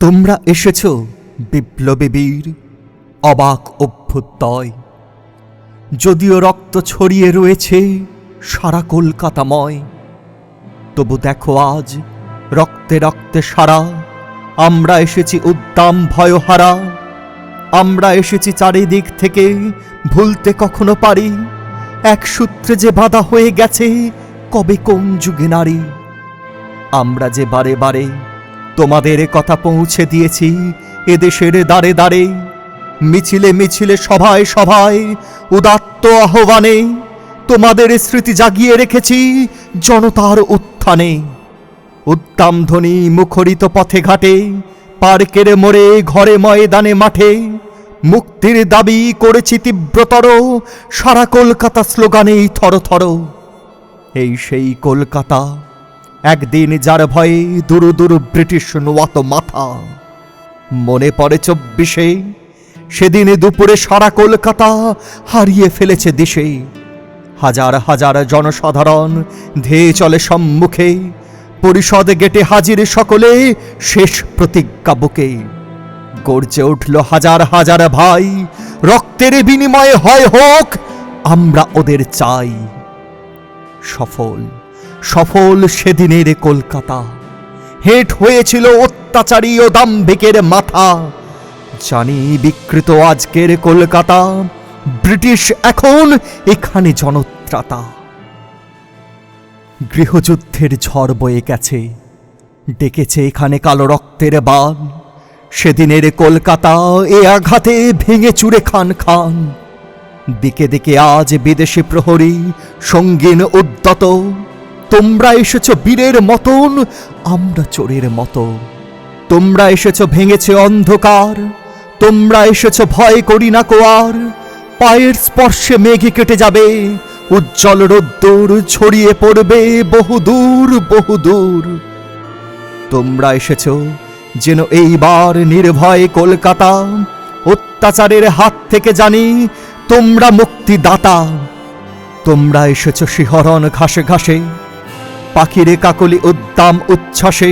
তোমরা এসেছ, বিপ্লবী বীর, অবাক অভ্যুদয়। যদিও রক্ত ছড়িয়ে রয়েছে সারা কলকাতাময়, তবু দেখো আজ রক্তে রক্তে সারা, আমরা এসেছি উদ্দাম ভয়হারা, আমরা এসেছি চারিদিক থেকে ভুলতে কখনো পারি, এক সূত্রে যে বাধা হয়ে গেছে, কবে কোন যুগে নারী, আমরা যে বারে বারে তোমাদের কথা পৌঁছে দিয়েছি, এদেশের দাঁড়ে দাঁড়ে মিছিলে মিছিলে, সভায় সভায়, উদাত্ত আহ্বানে তোমাদের স্মৃতি জাগিয়ে রেখেছি জনতার উত্থানে। উদ্দাম ধ্বনি মুখরিত পথে ঘাটে, পার্কের মোড়ে, ঘরে ময়দানে মাঠে। মুক্তির দাবি করেছি তীব্রতর, সারা কলকাতা স্লোগানেই থর থর এই সেই কলকাতা একদিন যার ভয়ে দুরু দুরু ব্রিটিশ নোয়াত মাথা। মনে পড়ে চব্বিশে, সেদিন দুপুরে সারা কলকাতা হারিয়ে ফেলেছে দিশে। হাজার হাজার জনসাধারণ ধেয়ে চলে সম্মুখে, পরিষদ গেটে হাজির সকলে শেষ প্রতিজ্ঞা বুকে। গর্জে উঠল হাজার হাজার ভাই, রক্তের বিনিময়ে হয় হোক, আমরা ওদের চাই। সফল সফল সেদিনের কলকাতা। হেট হয়েছিল অত্যাচারী ও দাম্ভিকের মাথা। জানি বিকৃত আজকের কলকাতা, ব্রিটিশ এখন এখানে জনত্রাতা। গৃহযুদ্ধের ঝড় বয়ে গেছে, ডেকেছে এখানে কালো রক্তের বান। সেদিনের কলকাতা এ আঘাতে ভেঙে চুরে খান খান। দিকে দিকে আজ বিদেশি প্রহরী, সঙ্গীন উদ্যত তোমরা এসেছ বীরের মতন, আমরা চোরের মতো। তোমরা এসেছ ভেঙেছে অন্ধকার, তোমরা এসেছ ভয় করি না কোয়ার পায়ের স্পর্শে মেঘে কেটে যাবে, উজ্জ্বল রোদ্দুর ছড়িয়ে পড়বে, বহুদূর বহুদূর। তোমরা এসেছ যেন এইবার নির্ভয় কলকাতা, অত্যাচারের হাত থেকে জানি তোমরা মুক্তিদাতা। তোমরা এসেছ শিহরণ ঘাসে ঘাসে পাখিরে কাকলি উদ্দাম উচ্ছ্বাসে,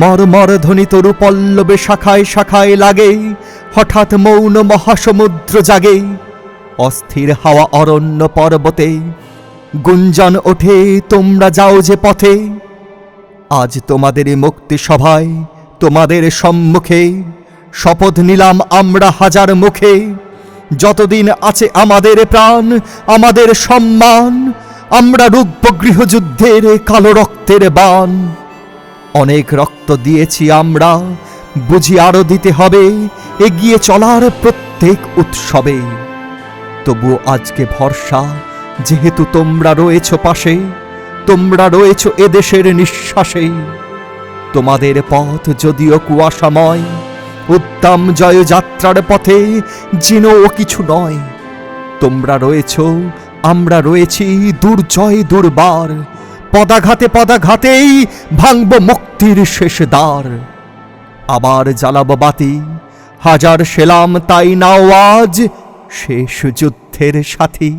মরমর ধ্বনি তরু পল্লবে শাখায় শাখায় লাগে, হঠাৎ মৌন মহাসমুদ্র জাগে, অস্থির হাওয়া অরণ্য পর্বতে, গুঞ্জন ওঠে, তোমরা যাও যে পথে। আজ তোমাদের মুক্তি সভায়, তোমাদের সম্মুখে, শপথ নিলাম আমরা হাজার মুখে। যতদিন আছে আমাদের প্রাণ, আমাদের সম্মান আমরা রুগ্ব গৃহযুদ্ধের কালো রক্তের বান। অনেক রক্ত দিয়েছি আমরা, বুঝি আরও দিতে হবে, এগিয়ে চলার প্রত্যেক উৎসবে। তবু আজকে ভরসা, যেহেতু তোমরা রয়েছ পাশে, তোমরা রয়েছ এদেশের নিঃশ্বাসে। তোমাদের পথ যদিও কুয়াশাময়, উত্তম জয়যাত্রার পথে যেন কিছু নয়। তোমরা রয়েছ আমরা রয়েছি দুর্জয় দুর্বার। পদাঘাতে পদাঘাতেই ভাঙব মুক্তির শেষ দ্বার। আবার জ্বালাব বাতি। হাজার সেলাম, তাই নাও আজ শেষ যুদ্ধের সাথী।